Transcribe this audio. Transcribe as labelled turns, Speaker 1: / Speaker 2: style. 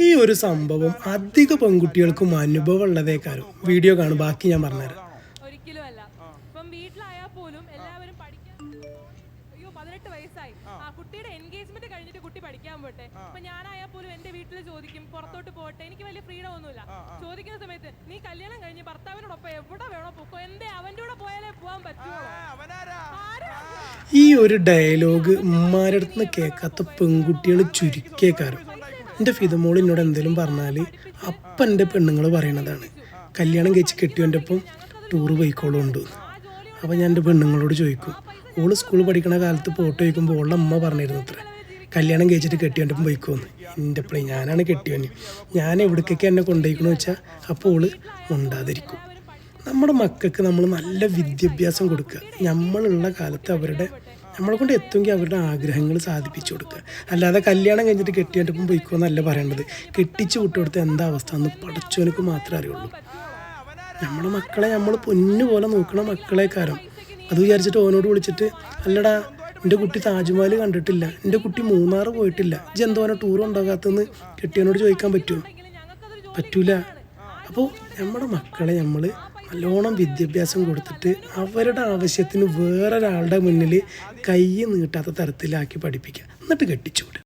Speaker 1: ഈ ഒരു സംഭവം അധിക പെൺകുട്ടികൾക്കും അനുഭവം കാര്യം വീഡിയോ കാണും ബാക്കി ഞാൻ പറഞ്ഞുതരാം.
Speaker 2: ഒരിക്കലും അല്ല ഇപ്പം വീട്ടിലായാൽ പോലും എല്ലാവരും പഠിക്കാൻ അയ്യോ പതിനെട്ട് വയസ്സായി. ആ. കുട്ടിയുടെ എൻഗേജ്മെന്റ് കഴിഞ്ഞിട്ട് കുട്ടി പഠിക്കാൻ പോട്ടെ. അപ്പൊ ഞാനായാൽ പോലും എന്റെ വീട്ടിൽ ചോദിക്കും പുറത്തോട്ട് പോട്ടെ എനിക്ക് വലിയ ഫ്രീഡം ഒന്നുമില്ല. ചോദിക്കുന്ന സമയത്ത് നീ കല്യാണം കഴിഞ്ഞ് ഭർത്താവിനോടൊപ്പം എവിടെ വേണോ പൊക്കോ എന്തേ അവന്റെ കൂടെ പോയാലേ പോകാൻ പറ്റുള്ളൂ. ആരാ?
Speaker 1: ഈ ഒരു ഡയലോഗ് ഉമ്മാരടുത്ത് അടുത്ത് നിന്ന് കേൾക്കാത്ത പെൺകുട്ടികൾ ചുരുക്കേക്കാരും എന്റെ ഫിതമോൾ എന്നോട് എന്തെങ്കിലും പറഞ്ഞാൽ അപ്പം എന്റെ പെണ്ണുങ്ങൾ പറയണതാണ്. കല്യാണം കഴിച്ച് കെട്ടിയവന്റെ ഒപ്പം ടൂറ് പോയിക്കോളുണ്ട്. അപ്പോൾ ഞാൻ എന്റെ പെണ്ണുങ്ങളോട് ചോദിക്കും ഓൾ സ്കൂളിൽ പഠിക്കണ കാലത്ത് ഫോട്ടോ ചോദിക്കുമ്പോൾ ഓളുടെ അമ്മ പറഞ്ഞിരുന്നു അത്ര കല്യാണം കഴിച്ചിട്ട് കെട്ടിയവന്റെ ഒപ്പം പോയിക്കോന്ന്? എന്റെ പിള്ളേ ഞാനാണ് കെട്ടിയവന് ഞാൻ എവിടേക്കൊക്കെ എന്നെ കൊണ്ടുപോയിക്കണമെന്ന് വെച്ചാൽ അപ്പോൾ ഓൾ ഉണ്ടാതിരിക്കും നമ്മുടെ മക്കൾക്ക് നമ്മൾ നല്ല വിദ്യാഭ്യാസം കൊടുക്കുക നമ്മളുള്ള കാലത്ത് അവരുടെ നമ്മളെ കൊണ്ട് എത്തുമെങ്കിൽ അവരുടെ ആഗ്രഹങ്ങൾ സാധിപ്പിച്ചു കൊടുക്കുക. അല്ലാതെ കല്യാണം കഴിഞ്ഞിട്ട് കെട്ടിയിട്ടപ്പം പോയിക്കോ എന്നല്ല പറയേണ്ടത്. കെട്ടിച്ചു വിട്ടുകൊടുത്ത എന്താ അവസ്ഥ എന്ന് പഠിച്ചവനക്ക് മാത്രമേ അറിയുള്ളൂ. നമ്മുടെ മക്കളെ നമ്മൾ പൊന്നു പോലെ നോക്കണ മക്കളെ കാരം അത് വിചാരിച്ചിട്ട് ഓനോട് വിളിച്ചിട്ട് അല്ലടാ എന്റെ കുട്ടി താജ്മഹൽ കണ്ടിട്ടില്ല. എന്റെ കുട്ടി മൂന്നാർ പോയിട്ടില്ല. ഇജ്ജ് എന്തോനെ ടൂർ ഉണ്ടാകാത്തെന്ന് കെട്ടിയവനോട് ചോദിക്കാൻ പറ്റുമോ? പറ്റൂല. അപ്പോൾ നമ്മുടെ മക്കളെ നമ്മൾ നല്ലോണം വിദ്യാഭ്യാസം കൊടുത്തിട്ട് അവരുടെ ആവശ്യത്തിന് വേറൊരാളുടെ മുന്നിൽ കൈ നീട്ടാത്ത തരത്തിലാക്കി പഠിപ്പിക്കുക. എന്നിട്ട് കെട്ടിച്ചുവിടുക